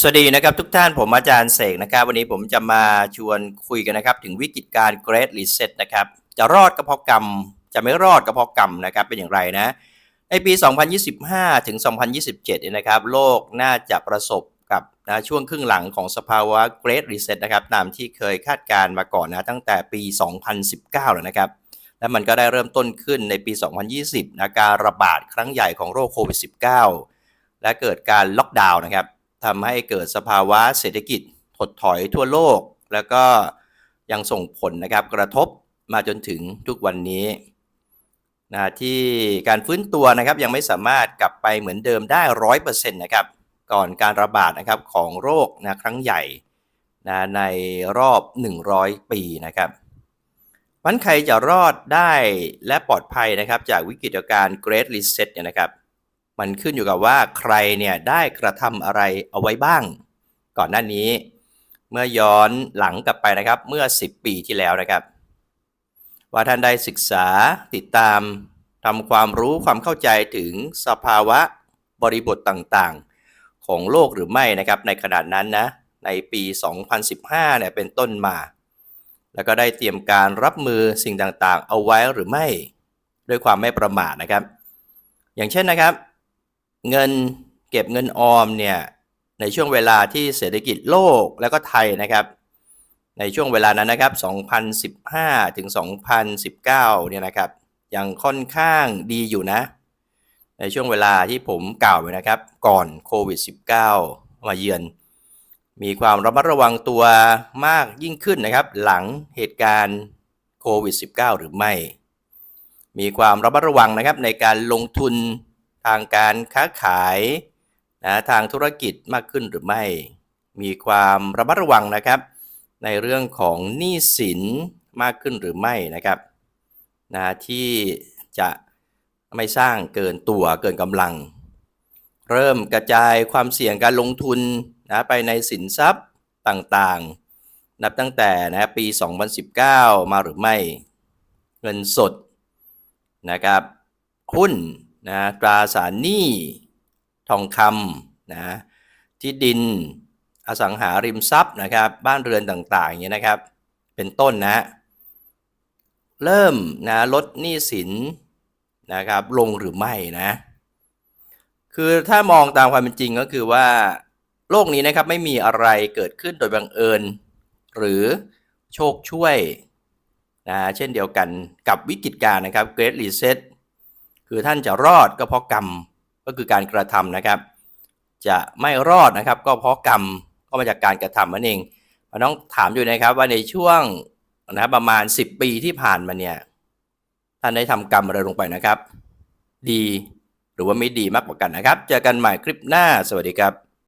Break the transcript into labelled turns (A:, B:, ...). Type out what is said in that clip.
A: สวัสดีนะครับทุกท่านผมอาจารย์เสกนะครับ วันนี้ผมจะมาชวนคุยกันนะครับถึงวิกฤตการ Great Reset นะครับจะรอดก็เพาะกรรม จะไม่รอดก็เพาะกรรมนะครับเป็นอย่างไรนะในปี 2025 ถึง 2027เนี่ยนะครับโลกน่าจะประสบกับนะช่วงครึ่งหลังของสภาวะ Great Reset นะครับตามที่เคยคาดการมาก่อนนะตั้งแต่ปี 2019 แล้วนะครับและมันก็ได้เริ่มต้นขึ้นในปี 2020นะการระบาดครั้งใหญ่ของโรคโควิด -19 และเกิดการล็อกดาวน์นะครับ ทำให้เกิดสภาวะเศรษฐกิจถดถอยทั่วโลก แล้วก็ยังส่งผลนะครับกระทบมาจนถึงทุกวันนี้นะที่การฟื้นตัวนะครับยังไม่สามารถกลับไปเหมือนเดิมได้ร้อยเปอร์เซ็นต์นะครับก่อนการระบาดนะครับของโรคนะครั้งใหญ่นะในรอบ 100 ปีนะครับมันใครจะรอดได้และปลอดภัยนะครับจากวิกฤตการณ์ Great Reset เนี่ยนะครับ มันขึ้นอยู่กับว่าใครเนี่ยได้กระทำอะไรเอาไว้บ้าง ก่อนหน้านี้ เมื่อย้อนหลังกลับไปนะครับ เมื่อ 10 ปีที่แล้วนะครับ ว่าท่านได้ศึกษาติดตามทำความรู้ความเข้าใจถึงสภาวะบริบทต่างๆ ของโลกหรือไม่นะครับ ในขนาดนั้นนะในปี 2015เนี่ยเป็นต้นมา แล้วก็ได้เตรียมการรับมือสิ่งต่างๆ เอาไว้หรือไม่ ด้วยความไม่ประมาทนะครับ อย่างเช่นนะครับ เงินเก็บเงินออมเนี่ยในช่วงเวลาที่เศรษฐกิจโลกแล้วก็ไทยนะครับ ในช่วงเวลานั้นนะครับ 2015 ถึง 2019 เนี่ยนะครับยังค่อนข้างดีอยู่นะ ในช่วงเวลาที่ผมกล่าวไว้นะครับ ก่อนโควิด -19 มาเยือน มีความระมัดระวังตัวมากยิ่งขึ้นนะครับ หลังเหตุการณ์โควิด -19 หรือไม่ มีความระมัดระวังนะครับในการลงทุน ทางการค้าขายนะทางธุรกิจมากขึ้นหรือไม่ มีความระมัดระวังนะครับ ในเรื่องของหนี้สินมากขึ้นหรือไม่นะครับนะที่จะไม่สร้างเกินตัวเกินกำลัง เริ่มกระจายความเสี่ยงการลงทุนนะไปในสินทรัพย์ต่างๆ นับตั้งแต่นะปี 2019 มาหรือไม่ เงินสดนะครับหุ้น นะตราสารหนี้ทองคำนะที่ดินอสังหาริมทรัพย์นะครับบ้านเรือนต่างๆอย่างเงี้นะครับ เป็นต้นนะเริ่มนะลดหนี้สินนะครับลงหรือไม่นะคือถ้ามองตามความเป็นจริงก็คือว่าโลกนี้นะครับไม่มีอะไรเกิดขึ้นโดยบังเอิญ หรือโชคช่วยนะเช่นเดียวกันกับวิกฤตการณ์นะครับ Great Reset คือท่านจะรอดก็เพราะกรรมก็คือการกระทำนะครับ จะไม่รอดนะครับก็เพราะกรรมก็มาจากการกระทำนั่นเองเราต้องถามอยู่นะครับว่าในช่วงนะประมาณ 10 ปีที่ผ่านมาเนี่ยท่านได้ทำกรรมอะไรลงไปนะครับ ดีหรือว่าไม่ดีมากกว่ากันนะครับ เจอกันใหม่คลิปหน้าสวัสดีครับ